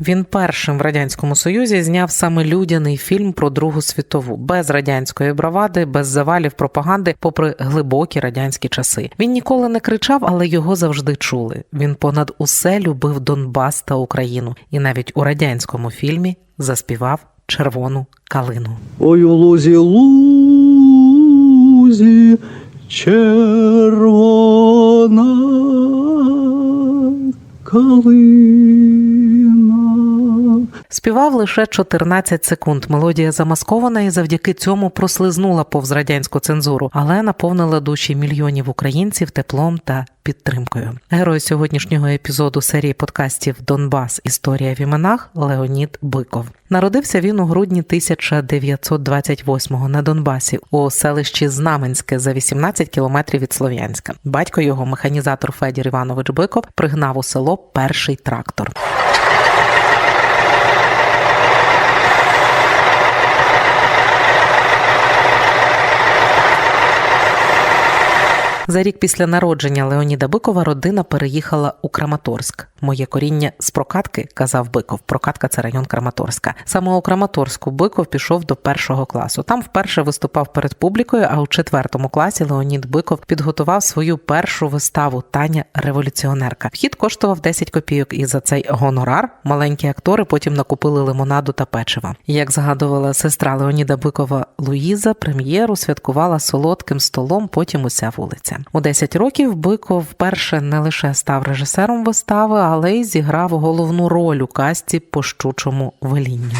Він першим в радянському союзі зняв саме людяний фільм про Другу світову, без радянської бравади, без завалів пропаганди, попри глибокі радянські часи. Він ніколи не кричав, але його завжди чули. Він понад усе любив Донбас та Україну, і навіть у радянському фільмі заспівав червону калину. Ой у лузі лузі червона калина. Співав лише 14 секунд. Мелодія замаскована і завдяки цьому прослизнула повз радянську цензуру, але наповнила душі мільйонів українців теплом та підтримкою. Герой сьогоднішнього епізоду серії подкастів Донбас. Історія в іменах Леонід Биков. Народився він у грудні 1928-го на Донбасі у селищі Знаменське за 18 кілометрів від Слов'янська. Батько його, механізатор Федір Іванович Биков, пригнав у село перший трактор. За рік після народження Леоніда Бикова родина переїхала у Краматорськ. Моє коріння з прокатки, казав Биков. Прокатка це район Краматорська. Саме у Краматорську Биков пішов до першого класу. Там вперше виступав перед публікою. А у четвертому класі Леонід Биков підготував свою першу виставу Таня революціонерка. Вхід коштував 10 копійок, і за цей гонорар маленькі актори потім накупили лимонаду та печива. Як згадувала сестра Леоніда Бикова Луїза, прем'єру святкувала солодким столом. Потім уся вулиця. У 10 років Биков вперше не лише став режисером вистави, але й зіграв головну роль у касті по щучому велінню.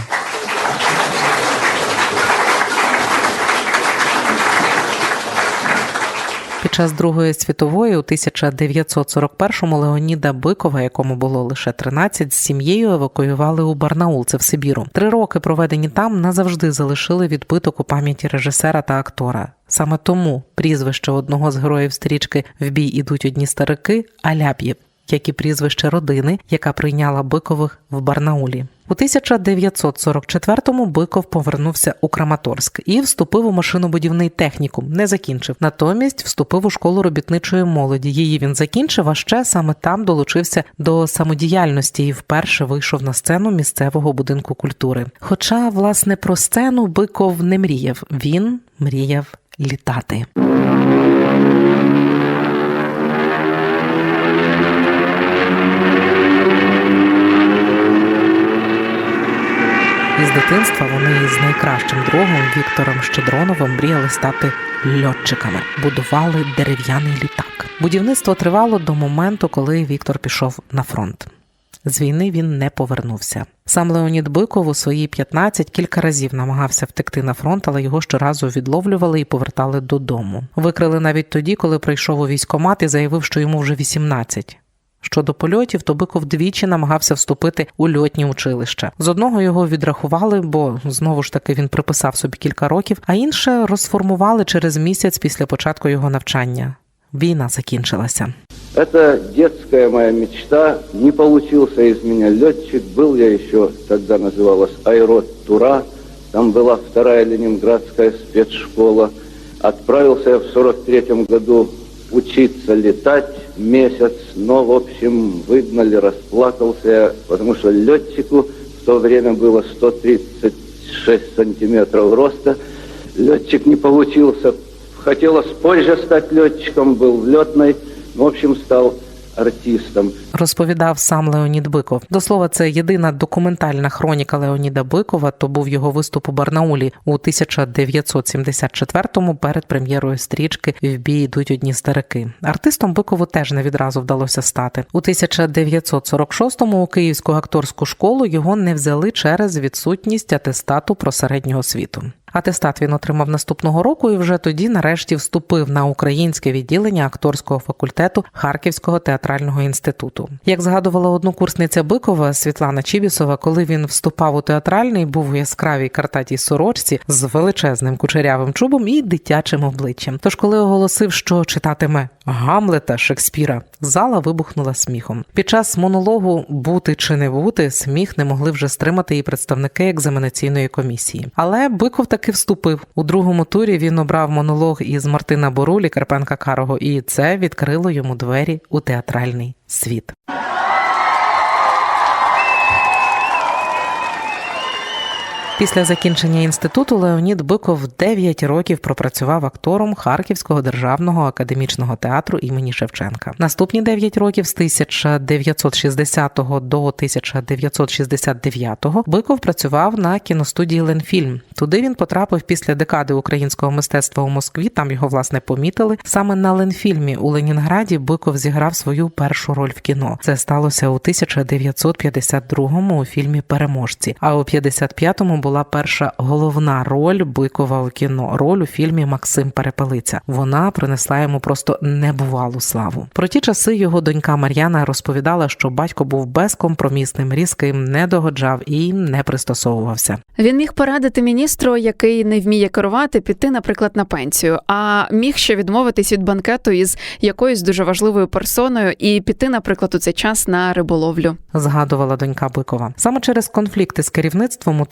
Під час Другої світової у 1941-му Леоніда Бикова, якому було лише 13, з сім'єю евакуювали у Барнаул, це в Сибіру. Три роки, проведені там, назавжди залишили відбиток у пам'яті режисера та актора. Саме тому прізвище одного з героїв стрічки В бій ідуть одні старики Аляп'єв, як і прізвище родини, яка прийняла Бикових в Барнаулі. У 1944-му Биков повернувся у Краматорськ і вступив у машинобудівний технікум. Не закінчив. Натомість вступив у школу робітничої молоді. Її він закінчив, а ще саме там долучився до самодіяльності і вперше вийшов на сцену місцевого будинку культури. Хоча, власне, про сцену Биков не мріяв. Він мріяв літати. Із дитинства вони з найкращим другом Віктором Щедроновим мріяли стати льотчиками, будували дерев'яний літак. Будівництво тривало до моменту, коли Віктор пішов на фронт. З війни він не повернувся. Сам Леонід Биков у свої 15 кілька разів намагався втекти на фронт, але його щоразу відловлювали і повертали додому. Викрили навіть тоді, коли прийшов у військкомат і заявив, що йому вже 18. Щодо польотів, то Биков двічі намагався вступити у льотні училища. З одного його відрахували, бо знову ж таки він приписав собі кілька років, а інше розформували через місяць після початку його навчання. Війна закінчилася. Это детская моя мечта. Не получился из меня летчик. Был я еще, тогда называлась Айрот Тура. Там была вторая ленинградская спецшкола. Отправился я в 43 году учиться летать месяц, но, в общем, выгнали, расплакался я, потому что летчику в то время было 136 сантиметров роста. Летчик не получился. Хотелось позже стать летчиком, был в летной, в общем, стал артистом. Розповідав сам Леонід Биков. До слова, це єдина документальна хроніка Леоніда Бикова. То був його виступ у Барнаулі у 1974-му перед прем'єрою стрічки В бій йдуть одні старики. Артистом Бикову теж не відразу вдалося стати. У 1946-му у Київську акторську школу його не взяли через відсутність атестату про середнього світу. Атестат він отримав наступного року і вже тоді, нарешті, вступив на українське відділення акторського факультету Харківського театрального інституту. Як згадувала однокурсниця Бикова Світлана Чібісова, коли він вступав у театральний, був у яскравій картатій сорочці з величезним кучерявим чубом і дитячим обличчям. Тож, коли оголосив, що читатиме Гамлета Шекспіра, зала вибухнула сміхом. Під час монологу бути чи не бути сміх не могли вже стримати і представники екзаменаційної комісії. Але Биков таки вступив у другому турі. Він обрав монолог із Мартина Борулі, Карпенка Карого, і це відкрило йому двері у театральний світ. Після закінчення інституту Леонід Биков 9 років пропрацював актором Харківського державного академічного театру імені Шевченка. Наступні 9 років з 1960 до 1969 Биков працював на кіностудії Ленфільм. Туди він потрапив після декади українського мистецтва у Москві. Там його власне помітили. Саме на Ленфільмі у Ленінграді Биков зіграв свою першу роль в кіно. Це сталося у 1952-му у фільмі Переможці. А у 55-му була перша головна роль Бикова у кіно. Роль у фільмі Максим Перепелиця. Вона принесла йому просто небувалу славу. Про ті часи його донька Мар'яна розповідала, що батько був безкомпромісним, різким, не догоджав і не пристосовувався. Він міг порадити міністру, який не вміє керувати, піти, наприклад, на пенсію, а міг ще відмовитись від банкету із якоюсь дуже важливою персоною і піти, наприклад, у цей час на риболовлю. згадувала донька Бикова. Саме через конфлікти з керівництвом у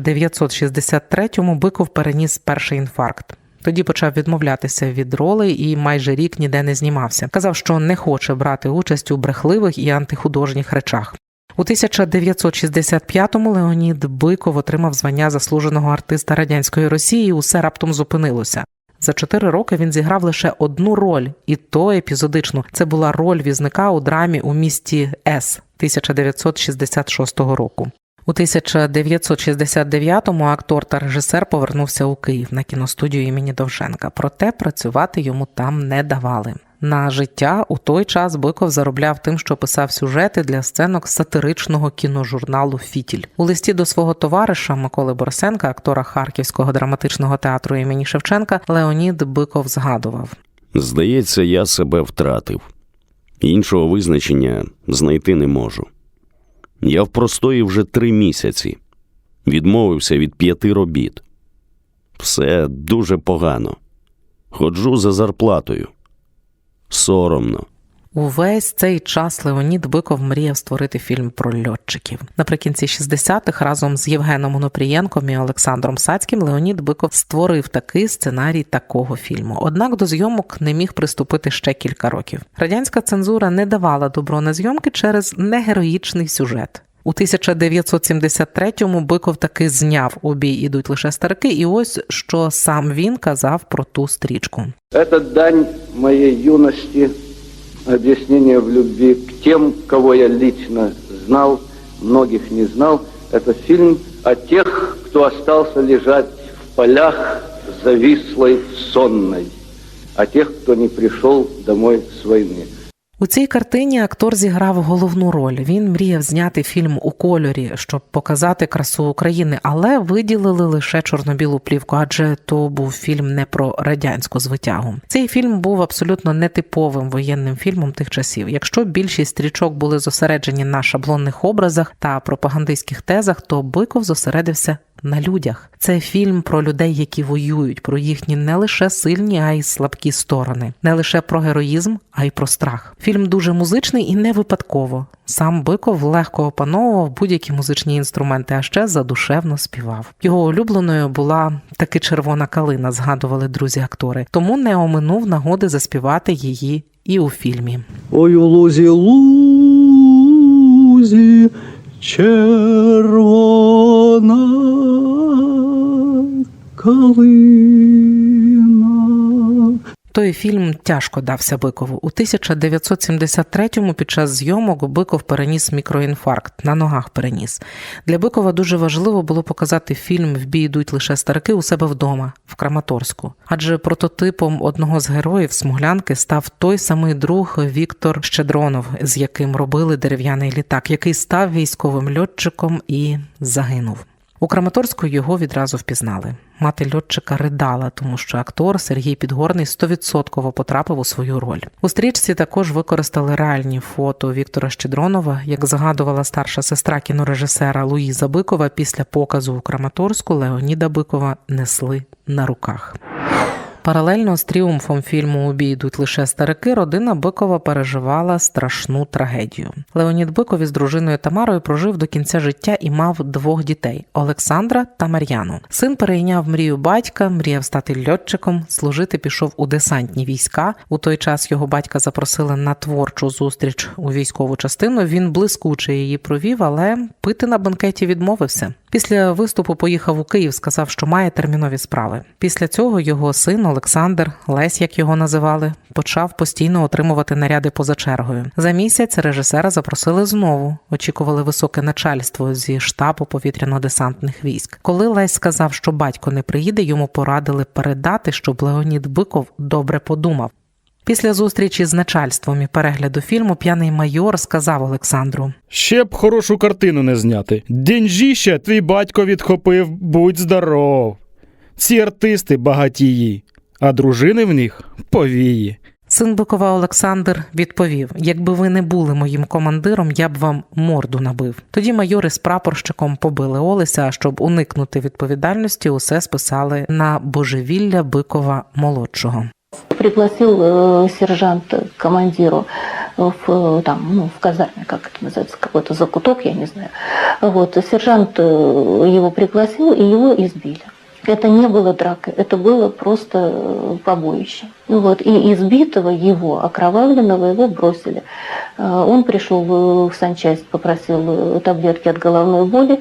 1963-му Биков переніс перший інфаркт. Тоді почав відмовлятися від ролей і майже рік ніде не знімався. Казав, що не хоче брати участь у брехливих і антихудожніх речах. У 1965-му Леонід Биков отримав звання заслуженого артиста радянської Росії. і Усе раптом зупинилося. За чотири роки він зіграв лише одну роль, і то епізодичну. Це була роль візника у драмі у місті С 1966 року. У 1969-му актор та режисер повернувся у Київ на кіностудію імені Довженка. Проте працювати йому там не давали. На життя у той час Биков заробляв тим, що писав сюжети для сценок сатиричного кіножурналу Фітіль у листі до свого товариша Миколи Борисенка, актора Харківського драматичного театру імені Шевченка, Леонід Биков згадував. Здається, я себе втратив. Іншого визначення знайти не можу. Я в простої вже три місяці. Відмовився від п'яти робіт. Все дуже погано. Ходжу за зарплатою. Соромно. Увесь цей час Леонід Биков мріяв створити фільм про льотчиків. Наприкінці 60-х разом з Євгеном Онопрієнком і Олександром Сацьким Леонід Биков створив такий сценарій такого фільму. Однак до зйомок не міг приступити ще кілька років. Радянська цензура не давала добро на зйомки через негероїчний сюжет. У 1973-му Биков таки зняв у бій ідуть лише старики, і ось що сам він казав про ту стрічку. Это дань моей юности, объяснение в любви к тем, кого я лично знал, многих не знал. Это фильм о тех, кто остался лежать в полях завислой сонной, о тех, кто не пришел домой с войны. У цій картині актор зіграв головну роль. Він мріяв зняти фільм у кольорі, щоб показати красу України, але виділили лише чорно-білу плівку, адже то був фільм не про радянську звитягу. Цей фільм був абсолютно нетиповим воєнним фільмом тих часів. Якщо більшість стрічок були зосереджені на шаблонних образах та пропагандистських тезах, то Биков зосередився на людях. Це фільм про людей, які воюють, про їхні не лише сильні, а й слабкі сторони, не лише про героїзм, а й про страх. Фільм дуже музичний і не випадково. Сам Биков легко опановував будь-які музичні інструменти, а ще задушевно співав. Його улюбленою була таки червона калина, згадували друзі-актори, тому не оминув нагоди заспівати її і у фільмі. Ой у лузі лузі червона калина. Той фільм тяжко дався Бикову. У 1973-му під час зйомок Биков переніс мікроінфаркт, на ногах переніс. Для Бикова дуже важливо було показати фільм В бій йдуть лише старики у себе вдома, в Краматорську. Адже прототипом одного з героїв Смуглянки став той самий друг Віктор Щедронов, з яким робили дерев'яний літак, який став військовим льотчиком і загинув. У Краматорську його відразу впізнали. Мати льотчика ридала, тому що актор Сергій Підгорний стовідсотково потрапив у свою роль. У стрічці також використали реальні фото Віктора Щедронова, як згадувала старша сестра кінорежисера Луїза Бикова. Після показу у Краматорську Леоніда Бикова несли на руках. Паралельно з тріумфом фільму «У йдуть лише старики, родина Бикова переживала страшну трагедію. Леонід Биков із дружиною Тамарою прожив до кінця життя і мав двох дітей Олександра та Мар'яну. Син перейняв мрію батька, мріяв стати льотчиком, служити пішов у десантні війська. У той час його батька запросили на творчу зустріч у військову частину. Він блискуче її провів, але пити на банкеті відмовився. Після виступу поїхав у Київ, сказав, що має термінові справи. Після цього його син Олександр, Лесь, як його називали, почав постійно отримувати наряди поза чергою. За місяць режисера запросили знову. Очікували високе начальство зі штабу повітряно-десантних військ. Коли Лесь сказав, що батько не приїде, йому порадили передати, щоб Леонід Биков добре подумав. Після зустрічі з начальством і перегляду фільму п'яний майор сказав Олександру: Ще б хорошу картину не зняти. Деньжіще твій батько відхопив, будь здоров. Ці артисти багатії, а дружини в них повії. Син Бикова Олександр відповів: якби ви не були моїм командиром, я б вам морду набив. Тоді майори з прапорщиком побили Олеся, а щоб уникнути відповідальності, усе списали на божевілля Бикова молодшого. пригласил э, сержант к командиру в, э, там, ну, в казарме, как это называется, какой-то закуток, я не знаю. Вот, и сержант э, его пригласил, и его избили. Это не было дракой, это было просто э, побоище. Ну Вот, и избитого его, окровавленного, его бросили. Э, Он пришел в в санчасть, попросил э, таблетки от головной боли,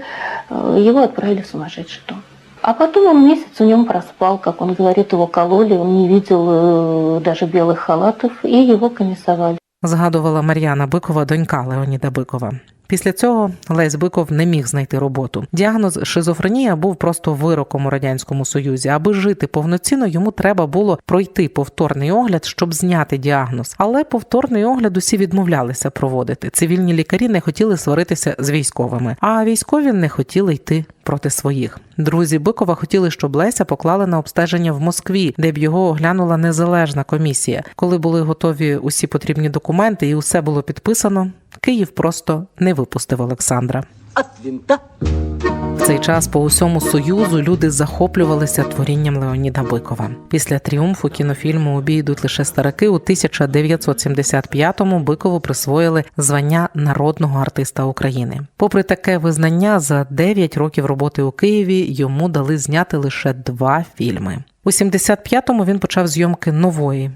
э, его отправили в сумасшедший дом. А потом он месяц в нем проспал, как он говорит, его кололи, он не видел э, даже белых халатов, и его комиссовали. Згадувала Мар'яна Бикова, донька Леоніда Бикова. Після цього Лесь Биков не міг знайти роботу. Діагноз шизофренія був просто вироком у радянському союзі. Аби жити повноцінно, йому треба було пройти повторний огляд, щоб зняти діагноз. Але повторний огляд усі відмовлялися проводити. Цивільні лікарі не хотіли сваритися з військовими, а військові не хотіли йти проти своїх. Друзі Бикова хотіли, щоб Леся поклали на обстеження в Москві, де б його оглянула незалежна комісія. Коли були готові усі потрібні документи і усе було підписано, Київ просто не випустив Олександра. От винта В цей час по усьому союзу люди захоплювалися творінням Леоніда Бикова. Після тріумфу кінофільму «У бій йдуть лише старики у 1975-му Бикову присвоїли звання народного артиста України. Попри таке визнання, за 9 років роботи у Києві йому дали зняти лише два фільми. У 75-му він почав зйомки нової,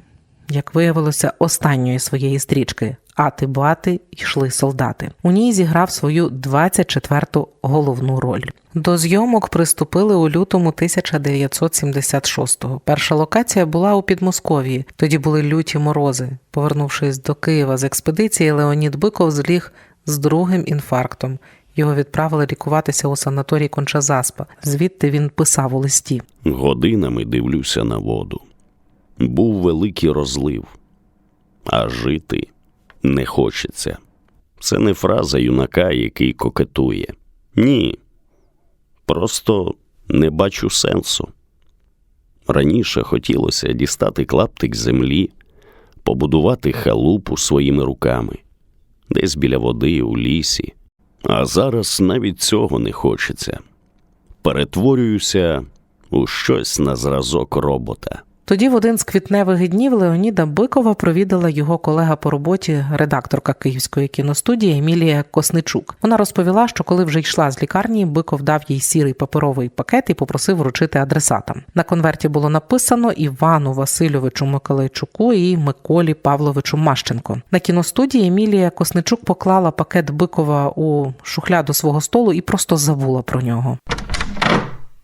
як виявилося, останньої своєї стрічки. Ати бати йшли солдати. У ній зіграв свою 24-ту головну роль. До зйомок приступили у лютому 1976-го. Перша локація була у Підмосков'ї. Тоді були люті морози. Повернувшись до Києва з експедиції, Леонід Биков зліг з другим інфарктом. Його відправили лікуватися у санаторій Кончазаспа. Звідти він писав у листі. Годинами дивлюся на воду. Був великий розлив, а жити не хочеться. Це не фраза юнака, який кокетує. Ні. Просто не бачу сенсу. Раніше хотілося дістати клаптик землі, побудувати халупу своїми руками, десь біля води, у лісі. А зараз навіть цього не хочеться. Перетворююся у щось на зразок робота. Тоді в один з квітневих днів Леоніда Бикова провідала його колега по роботі, редакторка Київської кіностудії Емілія Косничук. Вона розповіла, що коли вже йшла з лікарні, Биков дав їй сірий паперовий пакет і попросив вручити адресатам. На конверті було написано Івану Васильовичу Миколайчуку і Миколі Павловичу Мащенко. На кіностудії Емілія Косничук поклала пакет Бикова у шухляду свого столу і просто забула про нього.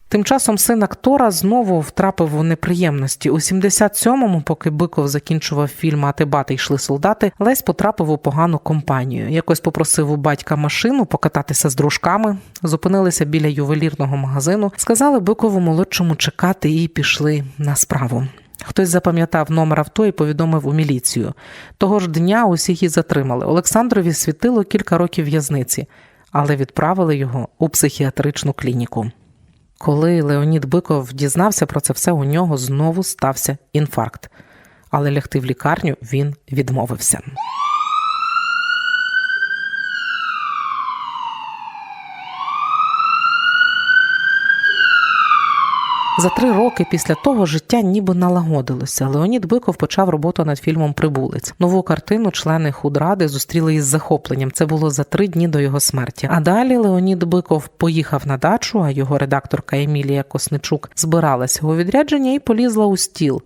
Тим часом син актора знову втрапив у неприємності. У 77-му, поки Биков закінчував фільм «Ати бати йшли солдати, Лесь потрапив у погану компанію. Якось попросив у батька машину покататися з дружками, зупинилися біля ювелірного магазину, сказали Бикову молодшому чекати і пішли на справу. Хтось запам'ятав номер авто і повідомив у міліцію. Того ж дня усіх і затримали. Олександрові світило кілька років в'язниці, але відправили його у психіатричну клініку. Коли Леонід Биков дізнався про це все, у нього знову стався інфаркт. Але лягти в лікарню він відмовився. За три роки після того життя ніби налагодилося. Леонід Биков почав роботу над фільмом Прибулець. Нову картину члени худради зустріли із захопленням. Це було за три дні до його смерті. А далі Леонід Биков поїхав на дачу, а його редакторка Емілія Косничук збиралася у відрядження і полізла у стіл.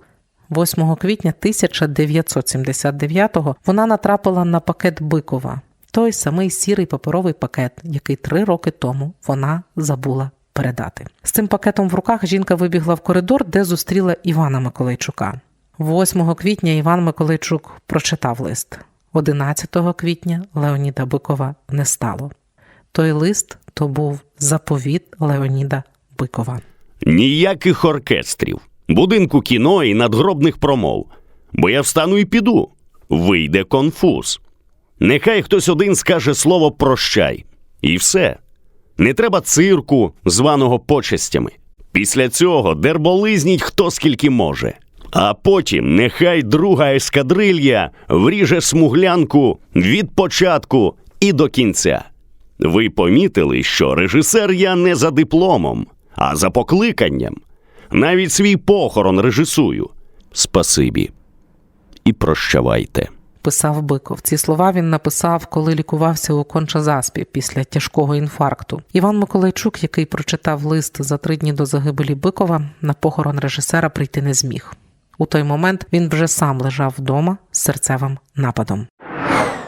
8 квітня 1979-го вона натрапила на пакет Бикова. той самий сірий паперовий пакет, який три роки тому вона забула передати. З цим пакетом в руках жінка вибігла в коридор, де зустріла Івана Миколайчука. 8 квітня Іван Миколайчук прочитав лист. 11 квітня Леоніда Бикова не стало. Той лист то був заповіт Леоніда Бикова. Ніяких оркестрів, будинку кіно і надгробних промов. Бо я встану і піду. Вийде конфуз. Нехай хтось один скаже слово прощай. І все. Не треба цирку, званого почестями. Після цього дерболизніть хто скільки може. А потім нехай друга ескадрилья вріже смуглянку від початку і до кінця. Ви помітили, що режисер я не за дипломом, а за покликанням. Навіть свій похорон режисую. Спасибі. І прощавайте. Писав Биков. Ці слова він написав, коли лікувався у Кончазаспі після тяжкого інфаркту. Іван Миколайчук, який прочитав лист за три дні до загибелі Бикова, на похорон режисера прийти не зміг. У той момент він вже сам лежав вдома з серцевим нападом.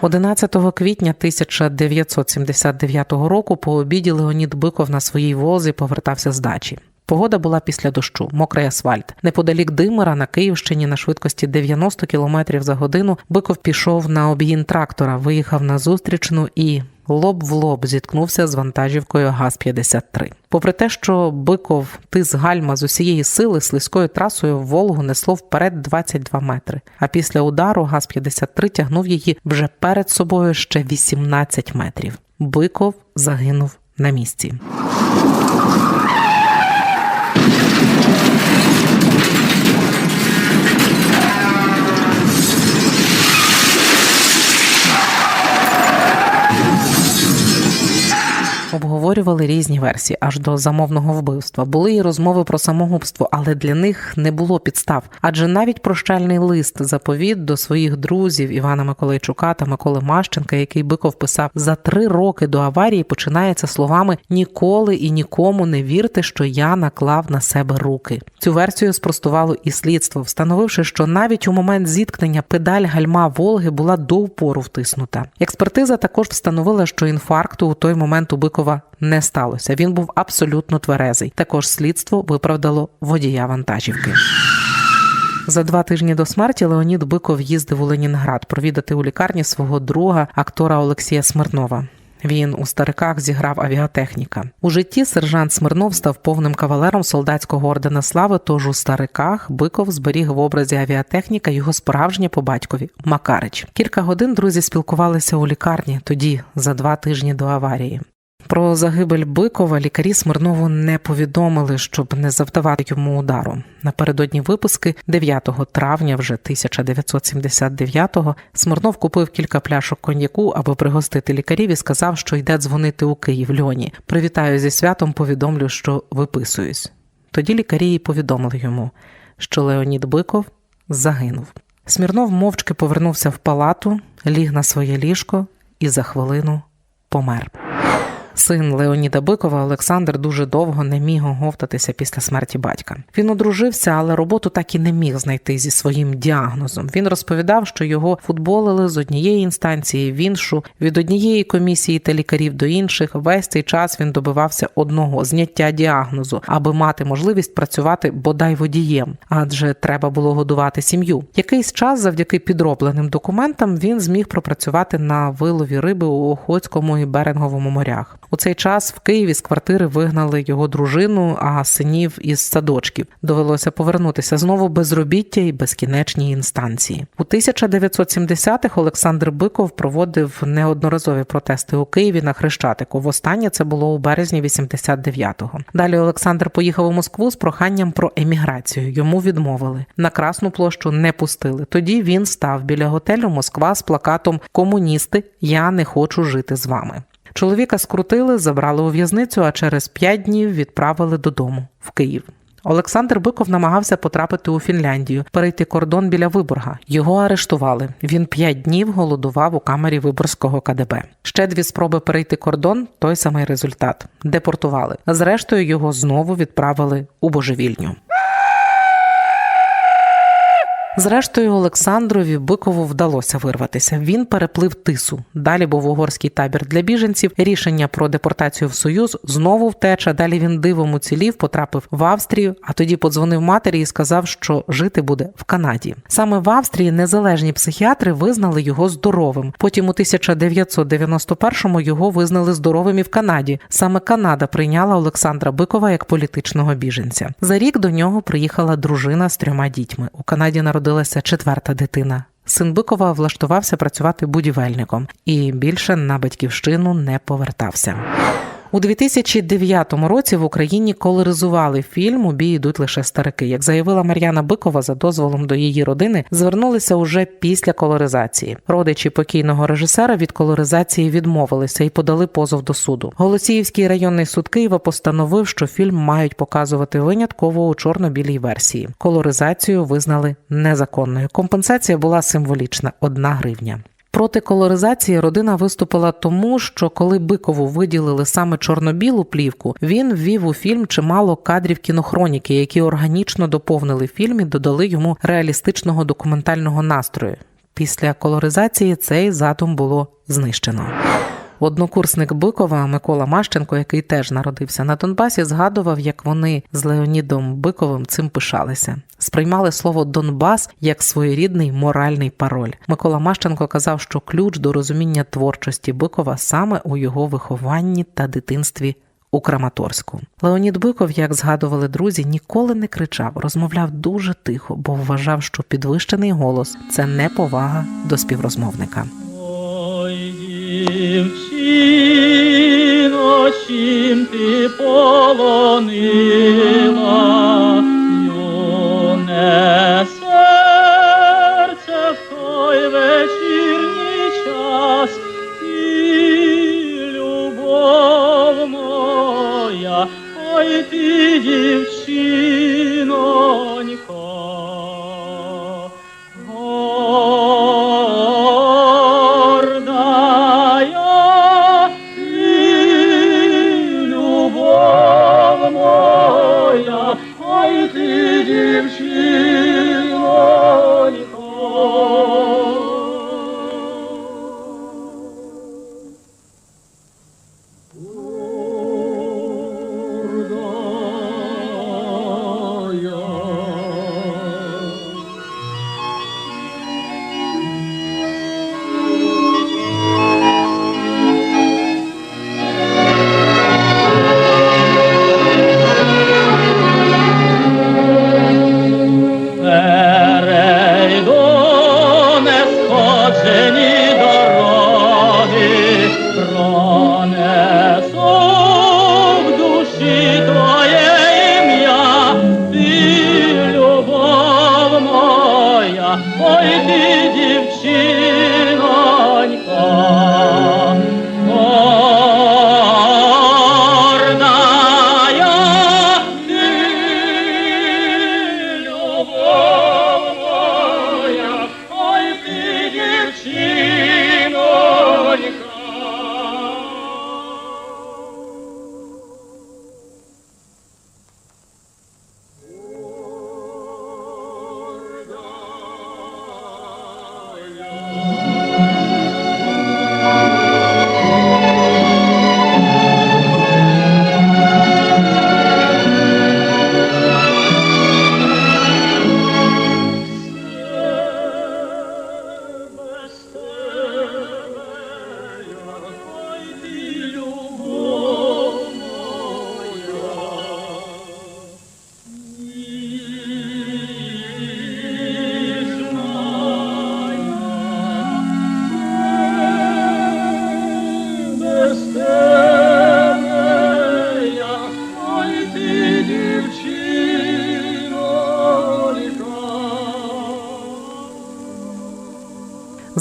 11 квітня 1979 року по обіді Леонід Биков на своїй возі повертався з дачі. Погода була після дощу, мокрий асфальт. Неподалік Димира на Київщині на швидкості 90 км за годину Биков пішов на об'їн трактора, виїхав на зустрічну і лоб в лоб зіткнувся з вантажівкою ГАЗ-53. Попри те, що Биков тис гальма з усієї сили слизькою трасою в Волгу несло вперед 22 метри. А після удару ГАЗ-53 тягнув її вже перед собою ще 18 метрів. Биков загинув на місці. Обговорювали різні версії аж до замовного вбивства. Були і розмови про самогубство, але для них не було підстав. Адже навіть прощальний лист заповіт до своїх друзів Івана Миколайчука та Миколи Мащенка, який Биков писав за три роки до аварії, починається словами Ніколи і нікому не вірте, що я наклав на себе руки. Цю версію спростувало і слідство, встановивши, що навіть у момент зіткнення педаль гальма Волги була до упору втиснута. Експертиза також встановила, що інфаркту у той момент у Бикова не сталося. Він був абсолютно тверезий. Також слідство виправдало водія вантажівки. За два тижні до смерті Леонід Биков їздив у Ленінград провідати у лікарні свого друга, актора Олексія Смирнова. Він у стариках зіграв авіатехніка. У житті сержант Смирнов став повним кавалером солдатського ордена слави. Тож у стариках Биков зберіг в образі авіатехніка його справжнє по батькові Макарич. Кілька годин друзі спілкувалися у лікарні тоді, за два тижні до аварії. Про загибель Бикова лікарі Смирнову не повідомили, щоб не завдавати йому удару. Напередодні випуски 9 травня, вже 1979-го, Смирнов купив кілька пляшок коньяку, аби пригостити лікарів і сказав, що йде дзвонити у Київ Льоні. Привітаю зі святом, повідомлю, що виписуюсь. Тоді лікарі повідомили йому, що Леонід Биков загинув. Смірнов мовчки повернувся в палату, ліг на своє ліжко і за хвилину помер. Син Леоніда Бикова Олександр дуже довго не міг оговтатися після смерті батька. Він одружився, але роботу так і не міг знайти зі своїм діагнозом. Він розповідав, що його футболили з однієї інстанції в іншу, від однієї комісії та лікарів до інших. Весь цей час він добивався одного зняття діагнозу, аби мати можливість працювати бодай водієм, адже треба було годувати сім'ю. Якийсь час, завдяки підробленим документам, він зміг пропрацювати на вилові риби у Охотському і Беринговому морях. У цей час в Києві з квартири вигнали його дружину, а синів із садочків. Довелося повернутися знову безробіття і безкінечні інстанції. У 1970-х Олександр Биков проводив неодноразові протести у Києві на Хрещатику. Востаннє це було у березні 89-го. Далі Олександр поїхав у Москву з проханням про еміграцію. Йому відмовили. На Красну площу не пустили. Тоді він став біля готелю Москва з плакатом Комуністи, я не хочу жити з вами. Чоловіка скрутили, забрали у в'язницю, а через п'ять днів відправили додому в Київ. Олександр Биков намагався потрапити у Фінляндію, перейти кордон біля Виборга. Його арештували. Він п'ять днів голодував у камері Виборзького КДБ. Ще дві спроби перейти кордон той самий результат. Депортували. Зрештою, його знову відправили у божевільню. Зрештою, Олександрові Бикову вдалося вирватися. Він переплив тису. Далі був угорський табір для біженців. Рішення про депортацію в Союз знову втеча. Далі він дивом уцілів, потрапив в Австрію, а тоді подзвонив матері і сказав, що жити буде в Канаді. Саме в Австрії незалежні психіатри визнали його здоровим. Потім у 1991-му його визнали здоровим і в Канаді. Саме Канада прийняла Олександра Бикова як політичного біженця. За рік до нього приїхала дружина з трьома дітьми. У Канаді народилася четверта дитина. Син Бикова влаштувався працювати будівельником і більше на батьківщину не повертався. У 2009 році в Україні колоризували фільм У бій ідуть лише старики. Як заявила Мар'яна Бикова, за дозволом до її родини звернулися уже після колоризації. Родичі покійного режисера від колоризації відмовилися і подали позов до суду. Голосіївський районний суд Києва постановив, що фільм мають показувати винятково у чорно-білій версії. Колоризацію визнали незаконною. Компенсація була символічна одна гривня. Проти колоризації родина виступила тому, що коли Бикову виділили саме чорно-білу плівку, він ввів у фільм чимало кадрів кінохроніки, які органічно доповнили фільм і додали йому реалістичного документального настрою. Після колоризації цей задум було знищено. Однокурсник Бикова Микола Мащенко, який теж народився на Донбасі, згадував, як вони з Леонідом Биковим цим пишалися. Сприймали слово Донбас як своєрідний моральний пароль. Микола Мащенко казав, що ключ до розуміння творчості Бикова саме у його вихованні та дитинстві у Краматорську. Леонід Биков, як згадували друзі, ніколи не кричав, розмовляв дуже тихо, бо вважав, що підвищений голос це неповага до співрозмовника. Ой, дівчино, чим ти полонила,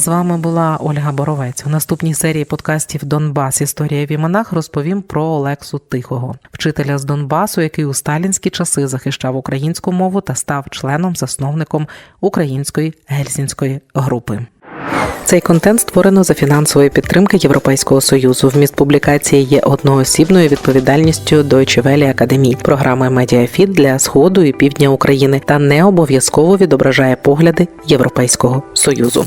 З вами була Ольга Боровець. У наступній серії подкастів Донбас Історія в іменах розповім про Олексу Тихого, вчителя з Донбасу, який у сталінські часи захищав українську мову та став членом-засновником української гельсінської групи. Цей контент створено за фінансової підтримки Європейського союзу. Вміст публікації є одноосібною відповідальністю Deutsche Welle Академії програми Медіафіт для сходу і півдня України та не обов'язково відображає погляди Європейського союзу.